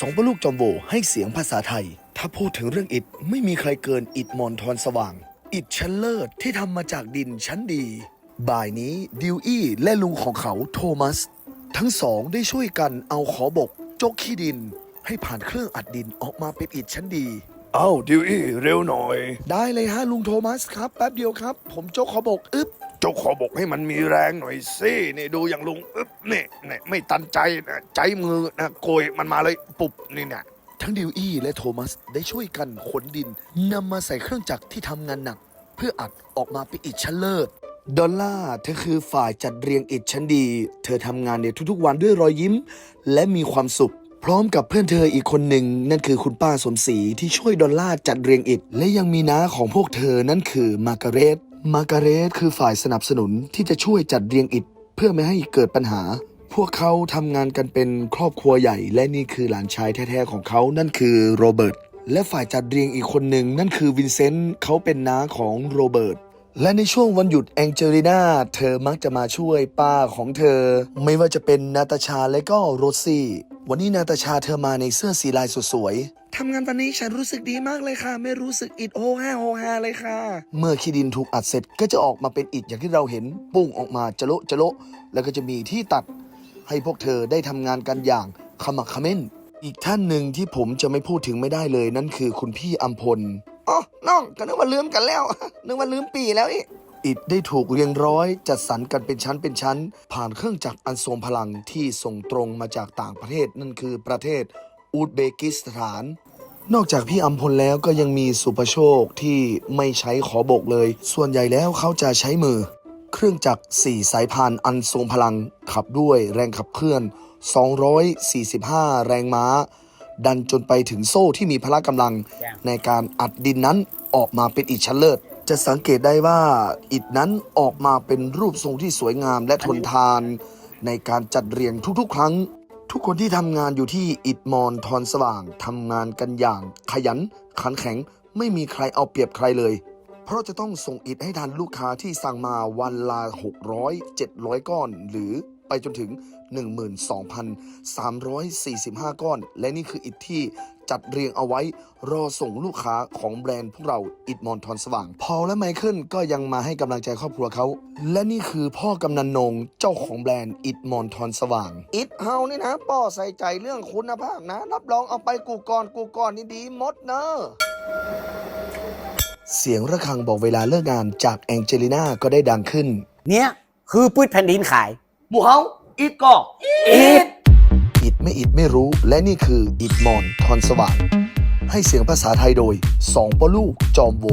สองปลูกจอมโบให้เสียงภาษาไทย ถ้าพูดถึงเรื่องอิฐไม่มีใครเกินอิฐมอนทอนสว่าง อิฐชั้นเลิศที่ทำมาจากดินชั้นดี บ่ายนี้ดิวอี้และลุงของเขาโทมัส ทั้งสองได้ช่วยกันเอาขอบก จกขี้ดิน ให้ผ่านเครื่องอัดดินออกมาเป็นอิฐชั้นดี เอ้าดิวอี้เร็วหน่อย ได้เลยฮะลุงโทมัสครับ แป๊บเดียวครับ ผมจกขอบก อึ๊บเจ้าขอบอกให้มันมีแรงหน่อยสินี่ดูอย่างลุงอึ๊บนี่นี่ไม่ตันใจนะใจมือนะโกยมันมาเลยปุบนี่เนี่ยทั้งดิวอี้และโทมัสได้ช่วยกันขนดินนำมาใส่เครื่องจักรที่ทำงานหนัก เพื่ออัดออกมาเป็นอิฐชั้นเลิศดอลล่าเธอคือฝ่ายจัดเรียงอิฐชั้นดี เธอทำงานในทุกๆวันด้วยรอยยิ้ม และมีความสุข พร้อมกับเพื่อนเธออีกคนหนึ่ง นั่นคือคุณป้าสมศรีที่ช่วยดอลล่าจัดเรียงอิฐ และยังมีน้าของพวกเธอนั่นคือมาร์การเร็ต มาการเรตคือฝ่ายสนับสนุนที่จะช่วยจัดเรียงอิฐเพื่อไม่ให้เกิดปัญหา พวกเขาทำงานกันเป็นครอบครัวใหญ่ และนี่คือหลานชายแท้ๆของเขานั่นคือโรเบิร์ตและฝ่ายจัดเรียงอีกคนหนึ่งนั่นคือวินเซนต์เขาเป็นน้าของโรเบิร์ตและในช่วงวันหยุดแองเจลิน่าเธอมักจะมาช่วยป้าของเธอ ไม่ว่าจะเป็นนาตาชาและก็โรซี่ วันนี้นาตาชาเธอมาในเสื้อสีลายสวย ทำงานวันนี้ฉันรู้สึกดีมากเลยค่ะ ไม่รู้สึกอิดโอห้าโฮฮาเลยค่ะ เมื่อขี้ดินถูกอัดเสร็จก็จะออกมาเป็นอิฐอย่างที่เราเห็นปุ้งออกมาจะโละจะโละแล้วก็จะมีที่ตัด ให้พวกเธอได้ทำงานกันอย่างขมักเขม้น อีกท่านหนึ่งที่ผมจะไม่พูดถึงไม่ได้เลยนั่นคือคุณพี่อัมพลอ๋อน้องก็นึกว่าลืมกันแล้ว นึกว่าลืมปีแล้วอีอิฐได้ถูกเรียงร้อย จัดสรรกันเป็นชั้นเป็นชั้น ผ่านเครื่องจักรอันทรงพลังที่ส่งตรงมาจากต่างประเทศนั่นคือประเทศอุซเบกิสถาน นอกจากพี่อัมพลแล้วก็ยังมีสุภโชคที่ไม่ใช้ขอบกเลย ส่วนใหญ่แล้วเขาจะใช้มือ เครื่องจักร 4 สายพานอันทรงพลัง ขับด้วยแรงขับเคลื่อน 245 แรงม้า ดันจนไปถึงโซ่ที่มีพละกำลังในการอัดดินนั้นออกมาเป็นอิฐชั้นเลิศ จะสังเกตได้ว่าอิฐนั้นออกมาเป็นรูปทรงที่สวยงามและทนทาน ในการจัดเรียงทุกๆ ครั้ง ทุกคนที่ทำงานอยู่ที่อิดมอนทอนสว่างทำงานกันอย่าง ขยันขันแข็ง ไม่มีใครเอาเปรียบใครเลย เพราะจะต้องส่งอิดให้ทันลูกค้าที่สั่งมาวันละ600 700 ก้อน หรือ ไปจนถึง 12,345 ก้อน และนี่คืออิฐที่จัดเรียงเอาไว้รอส่งลูกค้าของแบรนด์พวกเราอิฐมอนทอนสว่าง พอลและไมเคิลก็ยังมาให้กำลังใจครอบครัวเขา และนี่คือพ่อกำนันนงเจ้าของแบรนด์อิฐมอนทอนสว่างอิฐเฮานี่นะป้อใส่ใจเรื่องคุณภาพนะ รับรองเอาไปกูก่อนกูก่อนนี่ดีหมดเนอะเสียงระฆังบอกเวลาเลิกงานจากแองเจลิน่าก็ได้ดังขึ้น เนี่ย คือปืดแผ่นดินขาย หมู่เฮาอีกก็อีดอิดไม่อิดไม่รู้ และนี่คืออิดมอนทอนสว่าง ให้เสียงภาษาไทยโดยสองปลูกจอมโว